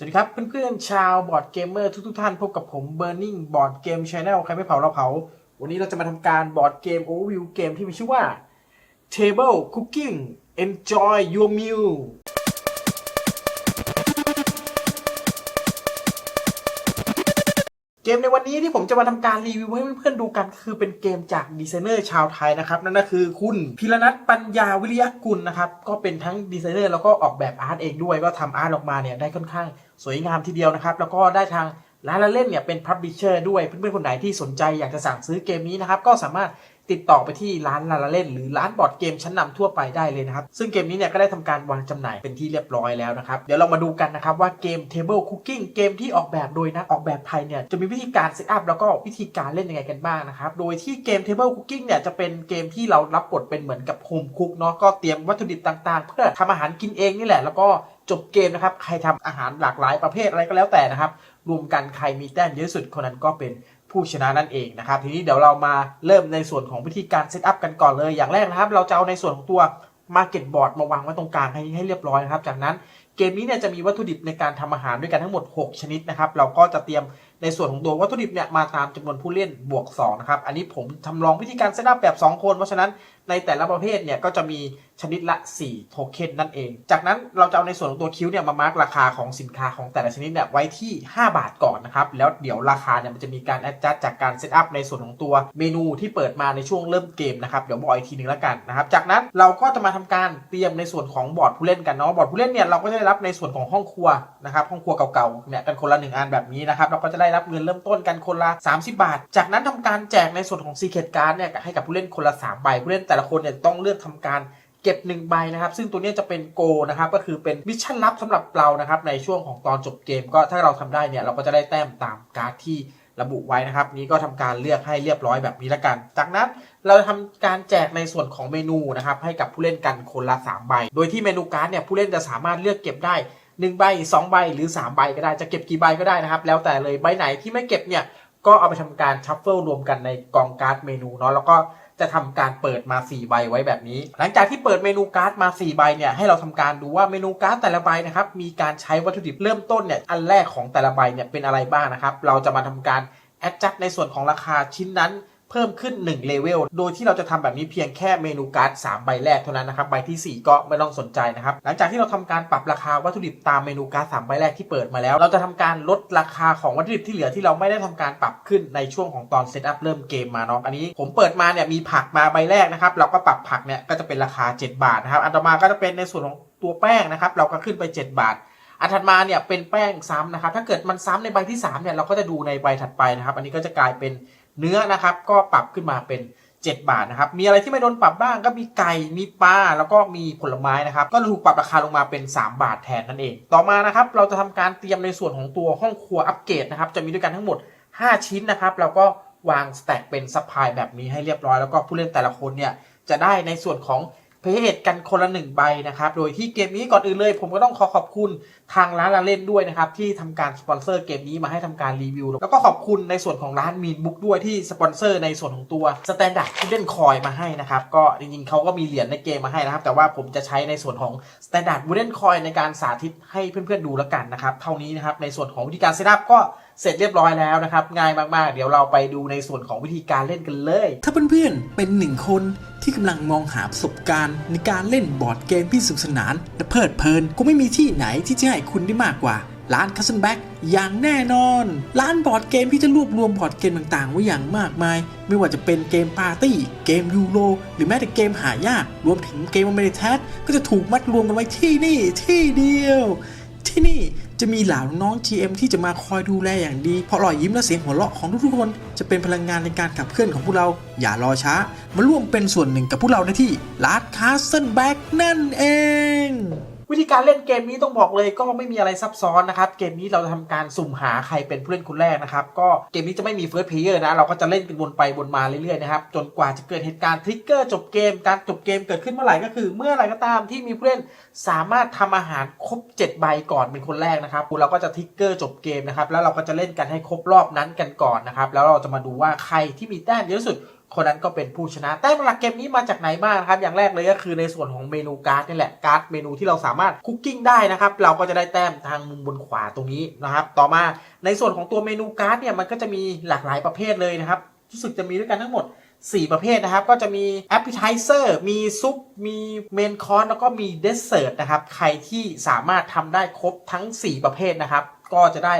สวัสดีครับเพื่อนๆชาวบอร์ดเกมเมอร์ทุกๆท่านพบกับผม Burning Board Game Channel ใครไม่เผาเราเผา วันนี้เราจะมาทำการบอร์ดเกม Overview เกมที่มีชื่อว่า Table Cooking Enjoy Your Meal กมในวันนี้ที่ผมจะมาทำการรีวิวให้เพื่อนๆดูกันคือเป็นเกมจากดีไซเนอร์ชาวไทยนะครับนั่นก็คือคุณพิรนัทปัญญาวิริยกุลนะครับก็เป็นทั้งดีไซเนอร์แล้วก็ออกแบบอาร์ตเองด้วยก็ทำอาร์ตออกมาเนี่ยได้ค่อนข้างสวยงามทีเดียวนะครับแล้วก็ได้ทางร้านละเล่นเนี่ยเป็นพับบิเชอร์ด้วยเพื่อนๆคนไหนที่สนใจอยากจะสั่งซื้อเกมนี้นะครับก็สามารถ ติดต่อไปที่ร้านลาลาเล่น หรือร้านบอร์ดเกมชั้นนำทั่วไปได้เลยนะครับ ซึ่งเกมนี้เนี่ยก็ได้ทำการวางจำหน่ายเป็นที่เรียบร้อยแล้วนะครับ เดี๋ยวเรามาดูกันนะครับว่าเกม Table Cooking เกมที่ออกแบบโดยนักออกแบบไทยเนี่ยจะมีวิธีการเซตอัพแล้วก็วิธีการเล่นยังไงกันบ้างนะครับ โดยที่เกม Table Cooking เนี่ยจะเป็นเกมที่เรารับบทเป็นเหมือนกับโฮมคุกเนาะก็เตรียมวัตถุดิบต่างๆ เพื่อทำอาหารกินเองนี่แหละแล้วก็จบเกมนะครับ ใครทำอาหารหลากหลายประเภทอะไรก็แล้วแต่นะครับ รวมกันใครมีแต้มเยอะสุดคนนั้นก็เป็นผู้ชนะนั่นเองนะครับ ทีนี้เดี๋ยวเรามาเริ่มในส่วนของวิธีการเซตอัพกันก่อนเลย อย่างแรกนะครับ เราจะเอาในส่วนของตัว Market Board มาวางไว้ตรงกลางให้ให้เรียบร้อยนะครับ จากนั้นเกมนี้เนี่ยจะมีวัตถุดิบในการทำอาหารด้วยกันทั้งหมด 6 ชนิดนะครับ เราก็จะเตรียม ในส่วนของตัววัตถุดิบเนี่ยมาตามจำนวนผู้เล่นบวก2นะครับ อันนี้ผมทำลองวิธีการเซตอัพแบบ 2 คน เพราะฉะนั้นในแต่ละประเภทเนี่ยก็จะมีชนิดละ 4 โทเค็นนั่นเอง จากนั้นเราจะเอาในส่วนของตัวคิวเนี่ยมามาร์กราคาของสินค้าของแต่ละชนิดเนี่ยไว้ที่ 5 บาทก่อนนะครับ แล้วเดี๋ยวราคาเนี่ยมันจะมีการแอดจัดจากการเซตอัพในส่วนของตัวเมนูที่เปิดมาในช่วงเริ่มเกมนะครับ เดี๋ยวบอกอีกทีหนึงแล้วกันนะครับ จากนั้นเราก็จะมาทำการเตรียมในส่วนของบอร์ดผู้เล่นกันเนาะ บอร์ดผู้เล่นเนี่ยเราก็จะได้รับในส่วนของห้องครัวนะครับ ห้องครัวเก่าๆเนี่ยกันคนละหนึ่งอันแบบนี้นะครับเราก็จะได้รับเงินเริ่มต้นกันคนละ 30 บาท จากนั้นทำการแจกในส่วนของ Secret Card เนี่ยให้กับผู้เล่นคนละ 3 ใบ ผู้เล่นแต่ละคนเนี่ยต้องเลือกทำการเก็บ1ใบนะครับ ซึ่งตัวเนี้ยจะเป็นโกนะครับก็คือเป็นมิชชั่นลับสำหรับเรานะครับในช่วงของตอนจบเกมก็ถ้าเราทำได้เนี่ยเราก็จะได้แต้มตามการ์ดที่ระบุไว้นะครับ นี้ก็ทำการเลือกให้เรียบร้อยแบบนี้ละกัน จากนั้นเราจะทำการแจกในส่วนของเมนูนะครับให้กับผู้เล่นกันคนละ 3 ใบ โดยที่เมนูการ์ดเนี่ยผู้เล่นจะสามารถเลือกเก็บได้ 1ใบ2ใบหรือ3ใบก็ได้จะเก็บกี่ใบก็ได้นะครับ แล้วแต่เลยใบไหนที่ไม่เก็บเนี่ยก็เอาไปทำการชัฟเฟิลรวมกันในกองการ์ดเมนูเนาะแล้วก็จะทำการเปิดมา 4 ใบไว้แบบนี้ หลังจากที่เปิดเมนูการ์ดมา 4 ใบเนี่ยให้เราทำการดูว่าเมนูการ์ดแต่ละใบนะครับมีการใช้วัตถุดิบเริ่มต้นเนี่ยอันแรกของแต่ละใบเนี่ยเป็นอะไรบ้างนะครับ เราจะมาทำการแอดจัดในส่วนของราคาชิ้นนั้น เพิ่มขึ้น1เลเวลโดยที่เราจะทำแบบนี้เพียงแค่เมนูการ์ด3ใบแรกเท่านั้นนะครับใบที่ 4 ก็ไม่ต้องสนใจนะครับหลังจากที่เราทำการปรับราคาวัตถุดิบตามเมนูการ์ด3ใบแรกที่เปิดมาแล้ว เราจะทำการลดราคาของวัตถุดิบที่เหลือที่เราไม่ได้ทำการปรับขึ้นในช่วงของตอนเซตอัพเริ่มเกมมาเนาะอันนี้ ผมเปิดมาเนี่ยมีผักมาใบแรกนะครับเราก็ปรับผักเนี่ยก็จะเป็นราคา 7 บาทนะครับอันต่อมาก็จะเป็นในส่วนของตัวแป้งนะครับเราก็ขึ้นไป 7 บาทอันถัดมาเนี่ยเป็นแป้งซ้ำนะครับ ถ้าเกิดมันซ้ำในใบที่3เนี่ยเราก็จะดูในใบถัดไปนะครับ อันนี้ก็จะกลายเป็น เนื้อนะครับก็ปรับขึ้นมาเป็น 7 บาทนะครับ มีอะไรที่ไม่โดนปรับบ้างก็มีไก่ มีปลา แล้วก็มีผลไม้นะครับ ก็ถูกปรับราคาลงมาเป็น 3 บาทแทนนั่นเอง ต่อมานะครับ เราจะทำการเตรียมในส่วนของตัวห้องครัวอัปเกรดนะครับ จะมีด้วยกันทั้งหมด 5 ชิ้นนะครับ แล้วก็วางสแต็กเป็นสปายแบบนี้ให้เรียบร้อย แล้วก็ผู้เล่นแต่ละคนเนี่ยจะได้ในส่วนของ เพจกันคนละหนึ่งใบนะครับ โดยที่เกมนี้ก่อนอื่นเลย ผมก็ต้องขอขอบคุณทางร้านละเล่นด้วยนะครับ ที่ทำการสปอนเซอร์เกมนี้มาให้ทำการรีวิว แล้วก็ขอบคุณในส่วนของร้านมีนบุ๊กด้วยที่สปอนเซอร์ในส่วนของตัวสแตนดาร์ดที่เล่นคอยมาให้นะครับ ก็จริงๆเขาก็มีเหรียญในเกมมาให้นะครับ แต่ว่าผมจะใช้ในส่วนของ Standard Wooden Coin ในการสาธิตให้เพื่อนๆดูแล้วกันนะครับ เท่านี้นะครับในส่วนของวิธีการเซตอัพก็ เสร็จเรียบร้อยแล้วนะครับ ง่ายมากๆ เดี๋ยวเราไปดูในส่วนของวิธีการเล่นกันเลย ถ้าเพื่อนๆ เป็นหนึ่งคนที่กำลังมองหาประสบการณ์ ในการเล่นบอร์ดเกมที่สนุกสนานและเพลิดเพลินก็ไม่มีที่ไหนที่จะให้คุณได้มากกว่าร้าน c u s t o m Back อย่างแน่นอน ร้านบอร์ดเกมที่จะรวบรวมบอร์ดเกมต่างๆ ไว้อย่างมากมาย ไม่ว่าจะเป็นเกมปาร์ตี้ เกมยูโรหรือแม้แต่เกมหายาก รวมถึงเกมอเมริแทสก็จะถูกมัดรวมกันไว้ที่นี่ที่เดียว ที่นี่ จะมีเหล่าน้อง GM ที่จะมาคอยดูแลอย่างดี เพราะรอยยิ้มและเสียงหัวเราะของทุกๆคนจะเป็นพลังงานในการขับเคลื่อนของพวกเรา อย่ารอช้า มาร่วมเป็นส่วนหนึ่งกับพวกเราได้ที่ลาดคาสเซิลแบ็กนั่นเอง วิธีการเล่นเกมนี้ต้องบอกเลยก็ไม่มีอะไรซับซ้อนนะครับ เกมนี้เราจะทำการสุ่มหาใครเป็นผู้เล่นคนแรกนะครับ ก็เกมนี้จะไม่มีเฟิร์สเพลเยอร์นะ เราก็จะเล่นกันวนไปวนมาเรื่อยๆนะครับ จนกว่าจะเกิดเหตุการณ์ทริกเกอร์จบเกม การจบเกมเกิดขึ้นเมื่อไหร่ก็คือ เมื่อไหร่ก็ตามที่มีผู้เล่นสามารถทำอาหารครบ 7 ใบก่อนเป็นคนแรกนะครับเราก็จะทริกเกอร์จบเกมนะครับ แล้วเราก็จะเล่นกันให้ครบรอบนั้นกันก่อนนะครับ แล้วเราจะมาดูว่าใครที่มีแต้มเยอะสุด คนนั้นก็เป็นผู้ชนะแต้มหลักเกมนี้มาจากไหนบ้างครับ อย่างแรกเลยก็คือในส่วนของเมนูการ์ดนี่แหละการ์ดเมนูที่เราสามารถคุกกิ้งได้นะครับ เราก็จะได้แต้มทางมุมบนขวาตรงนี้นะครับ ต่อมาในส่วนของตัวเมนูการ์ดเนี่ยมันก็จะมีหลากหลายประเภทเลยนะครับรู้สึกจะมีด้วยกันทั้งหมด 4 ประเภทนะครับ ก็จะมี appetizer มีซุป มีเมนคอร์สแล้วก็มีเดสเซอร์ตนะครับ ใครที่สามารถทำได้ครบทั้ง 4 ประเภทนะครับ ก็จะได้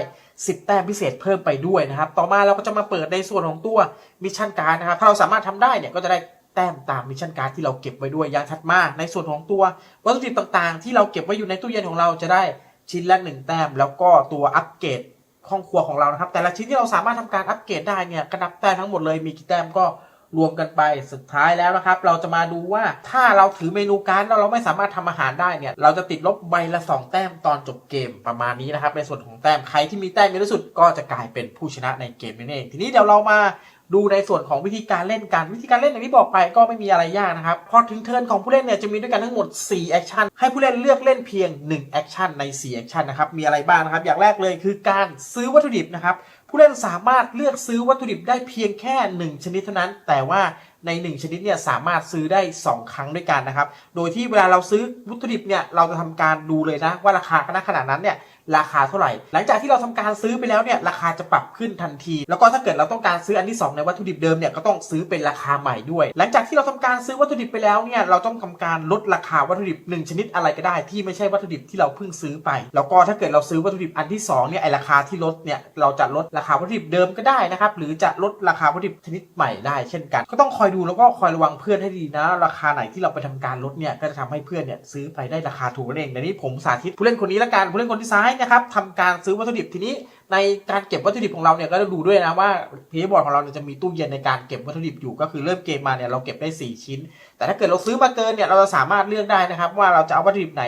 10 แต้มพิเศษเพิ่มไปด้วยนะครับ ต่อมาเราก็จะมาเปิดในส่วนของตัวมิชชั่นการ์ดนะครับ ถ้าเราสามารถทำได้เนี่ยก็จะได้แต้มตามมิชชั่นการ์ดที่เราเก็บไว้ด้วย อย่างถัดมาในส่วนของตัววัตถุดิบต่างๆ ที่เราเก็บไว้อยู่ในตู้เย็นของเราจะได้ชิ้นละ 1 แต้ม แล้วก็ตัวอัปเกรดห้องครัวของเรานะครับ แต่ละชิ้นที่เราสามารถทำการอัปเกรดได้เนี่ยกระนับแต้มทั้งหมดเลยมีกี่แต้มก็ รวมกันไปสุดท้ายแล้วนะครับ เราจะมาดูว่าถ้าเราถือเมนูการ์ดแล้วเราไม่สามารถทำอาหารได้เนี่ย เราจะติดลบใบละ 2 แต้มตอนจบเกมประมาณนี้นะครับในส่วนของแต้มใครที่มีแต้มเยอะที่สุดก็จะกลายเป็นผู้ชนะในเกมนั่นเองทีนี้เดี๋ยวเรามาดูในส่วนของวิธีการเล่นกัน วิธีการเล่นอย่างที่บอกไปก็ไม่มีอะไรยากนะครับ พอถึงเทิร์นของผู้เล่นเนี่ยจะมีด้วยกันทั้งหมด 4 แอคชั่น ให้ผู้เล่นเลือกเล่นเพียง 1 แอคชั่นใน 4 แอคชั่นนะครับ มีอะไรบ้างนะครับ อย่างแรกเลยคือการซื้อวัตถุดิบนะครับ ผู้เล่นสามารถเลือกซื้อวัตถุดิบได้เพียงแค่ 1 ชนิดเท่านั้น แต่ว่าใน 1 ชนิดเนี่ยสามารถซื้อได้ 2 ครั้งด้วยกันนะครับ โดยที่เวลาเราซื้อวัตถุดิบเนี่ยเราจะทำการดูเลยนะว่าราคาณขนาดนั้นเนี่ย ราคาเท่าไหร่ หลังจากที่เราทำการซื้อไปแล้วเนี่ยราคาจะปรับขึ้นทันที แล้วก็ถ้าเกิดเราต้องการซื้ออันที่ 2 ในวัตถุดิบเดิมเนี่ยก็ต้องซื้อเป็นราคาใหม่ด้วย หลังจากที่เราทำการซื้อวัตถุดิบไปแล้วเนี่ยเราต้องทำการลดราคาวัตถุดิบ 1 ชนิดอะไรก็ได้ที่ไม่ใช่วัตถุดิบที่เราเพิ่งซื้อไป แล้วก็ถ้าเกิดเราซื้อวัตถุดิบอันที่2เนี่ยไอราคาที่ลดเนี่ยเราจะลดราคาวัตถุดิบเดิมก็ได้นะครับหรือจะลดราคาวัตถุดิบชนิดใหม่ได้ เช่นกัน ก็ต้องคอยดูแล้วก็คอยระวังเพื่อนให้ดีนะ ราคาไหนที่เราไปทำการลดเนี่ยก็จะทำให้เพื่อนเนี่ยซื้อไปได้ราคาถูกนั่นเองในนี้ผมสาธิตผู้เล่นคนนี้ละกันผู้เล่นคนที่ซ้ายนะครับทำการซื้อวัตถุดิบทีนี้ ในการเก็บวัตถุดิบของเราเนี่ยก็จะดูด้วยนะว่าพีบอร์ดของเราจะมีตู้เย็นในการเก็บวัตถุดิบอยู่ก็คือเริ่มเกมมาเนี่ยเราเก็บได้ 4 ชิ้น แต่ถ้าเกิดเราซื้อมาเกินเนี่ยเราจะสามารถเลือกได้นะครับ ว่าเราจะเอาวัตถุดิบไหน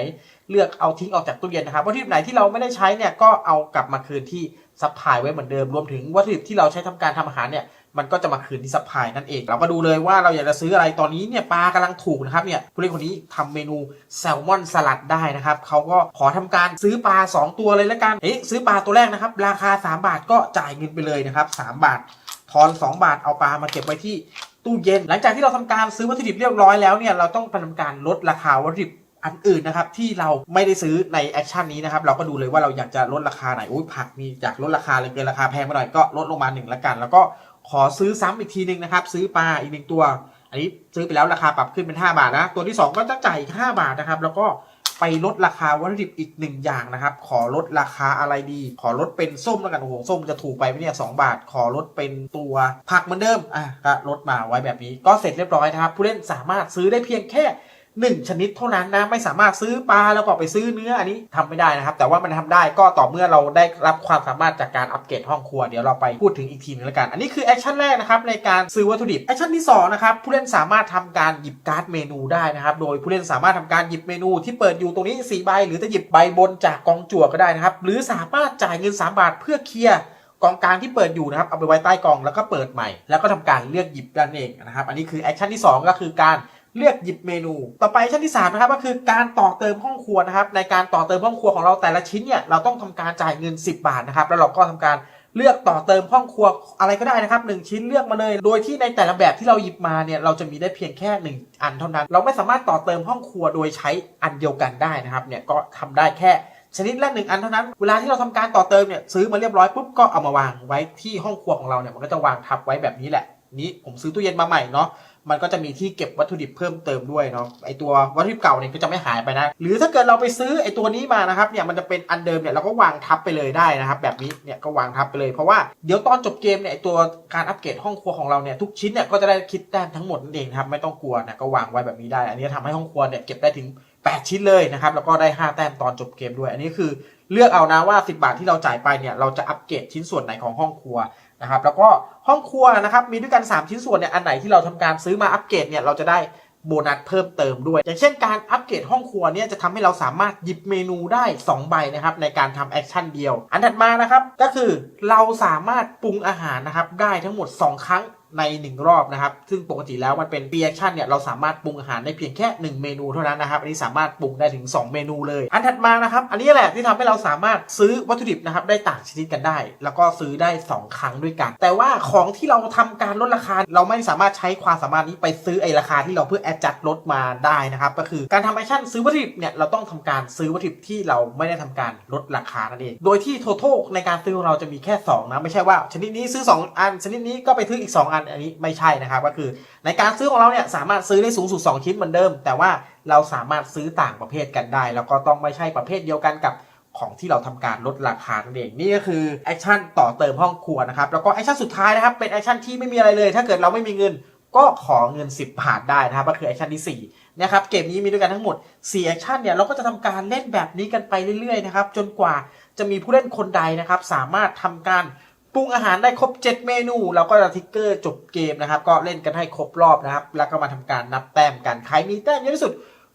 เลือกเอาทิ้งออกจากตู้เย็นนะครับวัตถุดิบไหนที่เราไม่ได้ใช้เนี่ยก็เอากลับมาคืนที่ซัพพลายไว้เหมือนเดิมรวมถึงวัตถุดิบที่เราใช้ทำการทำอาหารเนี่ย มันก็จะมาคืนที่ซัพพลายนั่นเอง เราก็ดูเลยว่าเราอยากจะซื้ออะไรตอนนี้เนี่ยปลากำลังถูกนะครับเนี่ยผู้เล่นคนนี้ทำเมนูแซลมอนสลัดได้นะครับเขาก็ขอทำการซื้อปลา 2 ตัวเลยแล้วกันเอ๊ะซื้อปลาตัวแรกนะครับ ราคา 3 บาทก็จ่ายเงินไปเลยนะครับ3บาททอน 2 บาทเอาปลามาเก็บไว้ที่ตู้เย็น หลังจากที่เราทำการซื้อวัตถุดิบเรียบร้อยแล้วเนี่ยเราต้องทำการลดราคาวัตถุดิบอันอื่นนะครับที่เราไม่ได้ซื้อในแอคชั่นนี้นะครับเราก็ดูเลยว่าเราอยากจะลดราคาไหนอุ้ยผักมีอยากลดราคาเลยเกินราคาแพงไปหน่อยก็ลดลงมาหนึ่งละกัน แล้วก็ ขอซื้อซ้ำอีกทีหนึ่งนะครับ ซื้อปลาอีกหนึ่งตัว อันนี้ซื้อไปแล้วราคาปรับขึ้นเป็น 5 บาทนะ ตัวที่ 2 ก็จะจ่ายอีก 5 บาทนะครับ แล้วก็ไปลดราคาวัตถุดิบอีกหนึ่งอย่างนะครับ ขอลดราคาอะไรดี ขอลดเป็นส้มแล้วกันโอ้โหส้มจะถูกไปไหมเนี่ยสบาท ขอลดเป็นตัวผักเหมือนเดิมอะก็ลดมาไว้แบบนี้ ก็เสร็จเรียบร้อยนะครับ ผู้เล่นสามารถซื้อได้เพียงแค่ หนึ่งชนิดเท่านั้นนะไม่สามารถซื้อปลาแล้วก็ไปซื้อเนื้ออันนี้ทำไม่ได้นะครับ แต่ว่ามันทำได้ก็ต่อเมื่อเราได้รับความสามารถจากการอัปเกรดห้องครัวเดี๋ยวเราไปพูดถึงอีกทีนึงแล้วกัน อันนี้คือแอคชั่นแรกนะครับในการซื้อวัตถุดิบแอคชั่นที่สองนะครับผู้เล่นสามารถทำการหยิบการ์ดเมนูได้นะครับโดยผู้เล่นสามารถทำการหยิบเมนูที่เปิดอยู่ตรงนี้4ใบหรือจะหยิบใบบนจากกองจั่วก็ได้นะครับหรือสามารถจ่ายเงิน 3 บาทเพื่อเคลียร์กองกลางที่เปิดอยู่นะครับเอาไปไว้ใต้กองแล้วก็เปิดใหม่ แล้วก็ทำการเลือกหยิบนั่นเองนะครับอันนี้คือแอคชั่นที่ 2 ก็คือการ เลือกหยิบเมนู ต่อไปชั่นที่3นะครับก็คือการต่อเติมห้องครัวนะครับ ในการต่อเติมห้องครัวของเราแต่ละชิ้นเนี่ยเราต้องทำการจ่ายเงิน 10 บาทนะครับ แล้วเราก็ทำการเลือกต่อเติมห้องครัวอะไรก็ได้นะครับหนึ่งชิ้นเลือกมาเลย โดยที่ในแต่ละแบบที่เราหยิบมาเนี่ยเราจะมีได้เพียงแค่หนึ่งอันเท่านั้น เราไม่สามารถต่อเติมห้องครัวโดยใช้อันเดียวกันได้นะครับเนี่ยก็ทำได้แค่ชนิดละหนึ่งอันเท่านั้น เวลาที่เราทำการต่อเติมเนี่ยซื้อมาเรียบร้อยปุ๊บก็เอามาวางไว้ที่ห้องครัวของเราเนี่ยมันก็จะวางทับไว้แบบนี้แหละ นี้ผมซื้อตู้เย็นมาใหม่เนาะ มันก็จะมีที่เก็บวัตถุดิบเพิ่มเติมด้วยเนาะไอตัววัตถุดิบเก่าเนี่ยก็จะไม่หายไปนะ หรือถ้าเกิดเราไปซื้อไอตัวนี้มานะครับเนี่ยมันจะเป็นอันเดิมเนี่ยเราก็วางทับไปเลยได้นะครับ แบบนี้เนี่ยก็วางทับไปเลยเพราะว่าเดี๋ยวตอนจบเกมเนี่ยไอตัวการอัปเกรดห้องครัวของเราเนี่ยทุกชิ้นเนี่ยก็จะได้คิดแต้มทั้งหมดนั่นเองครับไม่ต้องกลัวนะก็วางไว้แบบนี้ได้ อันนี้ทำให้ห้องครัวเนี่ยเก็บได้ถึง 8 ชิ้นเลยนะครับแล้วก็ได้ 5 แต้มตอนจบเกมด้วย อันนี้คือเลือกเอานะว่า 10 บาทที่เราจ่ายไปเนี่ยเราจะอัปเกรดชิ้นส่วนไหนของห้องครัว นะครับแล้วก็ห้องครัวนะครับมีด้วยกัน 3 ชิ้นส่วนเนี่ยอันไหนที่เราทำการซื้อมาอัปเกรดเนี่ยเราจะได้โบนัสเพิ่มเติมด้วย อย่างเช่นการอัปเกรดห้องครัวเนี่ยจะทำให้เราสามารถหยิบเมนูได้ 2 ใบนะครับในการทำแอคชั่นเดียว อันถัดมานะครับก็คือเราสามารถปรุงอาหารนะครับได้ทั้งหมด 2 ครั้ง ใน 1 รอบนะครับ ซึ่งปกติแล้วมันเป็นเปีแอคชั่นเนี่ยเราสามารถปรุงอาหารได้เพียงแค่ 1 เมนูเท่านั้นนะครับ อันนี้สามารถปรุงได้ถึง 2 เมนูเลย อันถัดมานะครับ อันนี้แหละที่ทำให้เราสามารถซื้อวัตถุดิบนะครับได้ต่างชนิดกันได้ แล้วก็ซื้อได้ 2 ครั้งด้วยกัน แต่ว่าของที่เราทำการลดราคา เราไม่สามารถใช้ความสามารถนี้ไปซื้อไอราคาที่เราเพื่อแอดจัดลดมาได้นะครับ ก็คือการทำแอคชั่นซื้อวัตถุดิบเนี่ยเราต้องทำการซื้อวัตถุดิบที่เราไม่ได้ทำการลดราคานั่นเอง โดยที่ total ในการซื้อของเราจะมีแค่2นะไม่ใช่ว่า ชนิดนี้ซื้อ 2 อัน ชนิดนี้ก็ไปซื้ออีก 2 อันอันนี้ไม่ใช่นะครับ ก็คือในการซื้อของเราเนี่ยสามารถซื้อได้สูงสุด 2 ชิ้นเหมือนเดิม แต่ว่าเราสามารถซื้อต่างประเภทกันได้ แล้วก็ต้องไม่ใช่ประเภทเดียวกันกับของที่เราทำการลดราคานั่นเองนี่ก็คือแอคชั่นต่อเติมห้องครัวนะครับแล้วก็แอคชั่นสุดท้ายนะครับเป็นแอคชั่นที่ไม่มีอะไรเลย ถ้าเกิดเราไม่มีเงินก็ขอเงิน 10 บาทได้นะครับก็คือแอคชั่นที่4นะครับเกมนี้มีด้วยกันทั้งหมด4แอคชั่นเนี่ยเราก็จะทำการเล่นแบบนี้กันไปเรื่อยๆนะครับจนกว่าจะมีผู้เล่นคนใดนะครับสามารถทำการ ปรุงอาหารได้ครบ 7 เมนู เราก็จะทิกเกอร์จบเกมนะครับ ก็เล่นกันให้ครบรอบนะครับ แล้วก็มาทำการนับแต้มกัน ใครมีแต้มเยอะที่สุด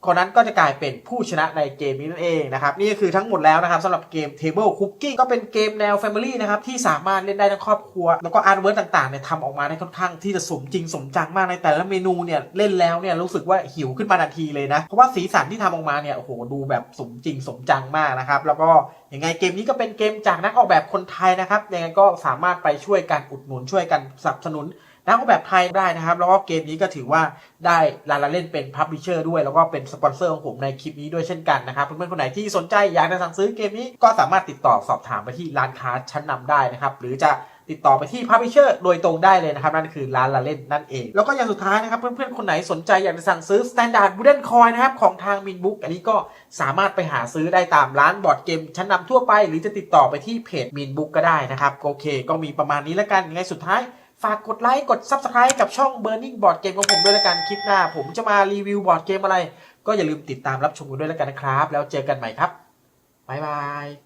คนนั้นก็จะกลายเป็นผู้ชนะในเกมนี้นั่นเองนะครับนี่ก็คือทั้งหมดแล้วนะครับสำหรับเกม Table Cooking ก็เป็นเกมแนว Family นะครับที่สามารถเล่นได้ทั้งครอบครัว แล้วก็อาร์ตเวิร์ดต่างๆเนี่ยทำออกมาได้ค่อนข้างที่จะสมจริงสมจังมากในแต่ละเมนูเนี่ยเล่นแล้วเนี่ยรู้สึกว่าหิวขึ้นมาทันทีเลยนะ เพราะว่าสีสันที่ทำออกมาเนี่ยโอ้โหดูแบบสมจริงสมจังมากนะครับแล้วก็ยังไงเกมนี้ก็เป็นเกมจากนักออกแบบคนไทยนะครับยังไงก็สามารถไปช่วยกันอุดหนุนช่วยกันสนับสนุน นักออกแบบไทยได้นะครับ แล้วก็เกมนี้ก็ถือว่าได้ลาลาเล่นเป็นพับลิเชอร์ด้วย แล้วก็เป็นสปอนเซอร์ของผมในคลิปนี้ด้วยเช่นกันนะครับ เพื่อนๆคนไหนที่สนใจอยากจะสั่งซื้อเกมนี้ก็สามารถติดต่อสอบถามไปที่ร้านค้าชั้นนำได้นะครับ หรือจะติดต่อไปที่พับลิเชอร์โดยตรงได้เลยนะครับ นั่นคือร้านลาเล่นนั่นเอง แล้วก็อย่างสุดท้ายนะครับ เพื่อนๆ คนไหนสนใจอยากจะสั่งซื้อ Standard Wooden Coin นะครับ ของทางมินบุ๊กอันนี้ก็สามารถไปหาซื้อได้ตามร้านบอร์ดเกม ชั้นนำทั่วไป หรือจะติดต่อไปที่เพจมินบุ๊กก็ได้นะครับ โอเค ก็มีประมาณนี้แล้วกันยังไงสุดท้าย ฝากกดไลค์กด Subscribe กับช่อง Burning Board Game ของผมด้วยละกันคลิปหน้า ผมจะมารีวิวบอร์ดเกมอะไร ก็อย่าลืมติดตามรับชมกันด้วยละกันนะครับ แล้วเจอกันใหม่ครับบ๊ายบาย